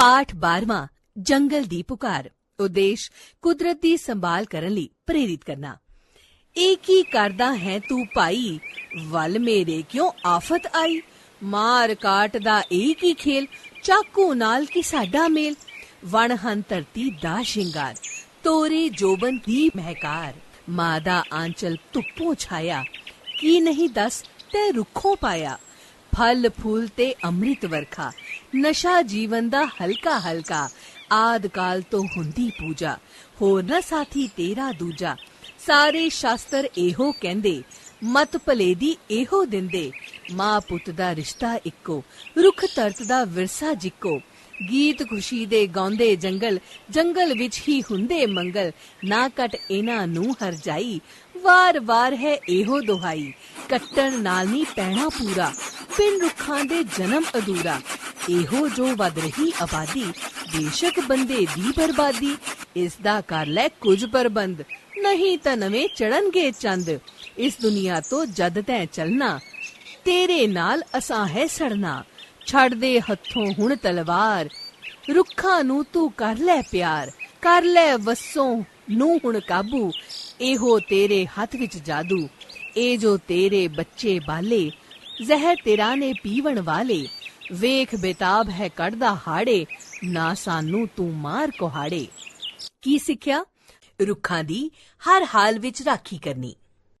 ਪਾਠ 12ਵਾਂ ਜੰਗਲ ਦੀ ਪੁਕਾਰ, ਉਦੇਸ਼ ਕੁਦਰਤ ਦੀ ਸੰਭਾਲ ਕਰਨ ਲਈ ਪ੍ਰੇਰਿਤ ਕਰਨਾ। ਇਹ ਕੀ ਕਰਦਾ ਹੈ ਤੂੰ ਭਾਈ? ਵੱਲ ਮੇਰੇ ਕਿਉਂ ਆਫਤ ਆਈ? ਮਾਰ ਕਾਟ ਦਾ ਇਹ ਕੀ ਖੇਲ? ਚਾਕੂ ਨਾਲ ਕੀ ਸਾਡਾ ਮੇਲ? ਵਣ ਹਨ ਧਰਤੀ ਦਾ ਸ਼ਿੰਗਾਰ, ਤੋਰੇ ਜੋਬਨ ਦੀ ਮਹਿਕਾਰ। ਮਾਂ ਦਾ ਆਂਚਲ ਧੁੱਪੋਂ ਛਾਇਆ, ਕੀ ਨਹੀਂ ਦੱਸ ਤੇ ਰੁੱਖੋਂ ਪਾਇਆ? ਫਲ ਫੂਲ ਤੇ ਅੰਮ੍ਰਿਤ ਵਰਖਾ ਨਸ਼ਾ ਜੀਵਨ ਦਾ ਹਲਕਾ ਹਲਕਾ। ਆਦ ਕਾਲ ਤੋਂ ਹੁੰਦੀ ਪੂਜਾ, ਹੋਰ ਨਾ ਸਾਥੀ ਤੇਰਾ ਦੂਜਾ। ਸਾਰੇ ਸ਼ਾਸਤਰ ਇਹੋ ਕਹਿੰਦੇ, ਮਤ ਭਲੇ ਦੀ ਇਹੋ ਦਿੰਦੇ। ਮਾਂ ਪੁੱਤ ਦਾ ਰਿਸ਼ਤਾ ਇੱਕੋ, ਰੁੱਖ ਤਰਤ ਦਾ ਵਿਰਸਾ ਜਿੱਕੋ। ਗੀਤ ਖੁਸ਼ੀ ਦੇ ਗਾਉਂਦੇ ਜੰਗਲ ਜੰਗਲ ਵਿੱਚ ਹੀ ਹੁੰਦੇ ਮੰਗਲ। ਨਾ ਕਟ ਇਹਨਾਂ ਨੂੰ ਹਰ ਜਾਈ ਵਾਰ-ਵਾਰ ਹੈ ਇਹੋ ਦੁਹਾਈ। ਕੱਟਣ ਨਾਲ ਨਹੀਂ ਪੈਣਾ ਪੂਰਾ, ਪਿੰਡ ਰੁੱਖਾਂ ਦੇ ਜਨਮ ਅਧੂਰਾ। ਇਹੋ ਜੋ ਵੱਧ ਰਹੀ ਆਬਾਦੀ ਬੇਸ਼ੱਕ ਬੰਦੇ ਦੀ ਬਰਬਾਦੀ, ਇਸ ਦਾ ਕਰ ਲੈ ਕੁਝ ਪ੍ਰਬੰਧ, ਨਹੀਂ ਤਾਂ ਨਵੇਂ ਚੜਨਗੇ ਚੰਦ। ਇਸ ਦੁਨੀਆ ਤੋਂ ਜਦ ਤੈ ਚੱਲਣਾ, ਤੇਰੇ ਨਾਲ ਅਸਾਂ ਹੈ ਸੜਨਾ। ਛੱਡ ਦੇ ਹੱਥੋਂ ਹੁਣ ਤਲਵਾਰ, ਰੁੱਖਾਂ ਨੂੰ ਤੂੰ ਕਰ ਲੈ ਪਿਆਰ, ਕਰ ਲੈ ਵਸੋਂ ਨੂੰ ਹੁਣ ਕਾਬੂ। ਇਹੋ ਤੇਰੇ ਹੱਥ ਵਿੱਚ ਜਾਦੂ, ਇਹ ਜੋ ਤੇਰੇ ਬੱਚੇ ਬਾਲੇ, ਜ਼ਹਿਰ ਤੇਰਾ ਨੇ ਪੀਵਣ ਵਾਲੇ। ਵੇਖ ਬੇਤਾਬ ਹੈ ਕੱਢਦਾ ਹਾੜੇ, ਨਾ ਸਾਨੂੰ ਤੂੰ ਮਾਰ ਕੋਹਾੜੇ। ਕੀ ਸਿੱਖਿਆ? ਰੁੱਖਾਂ ਦੀ ਹਰ ਹਾਲ ਵਿੱਚ ਰਾਖੀ ਕਰਨੀ।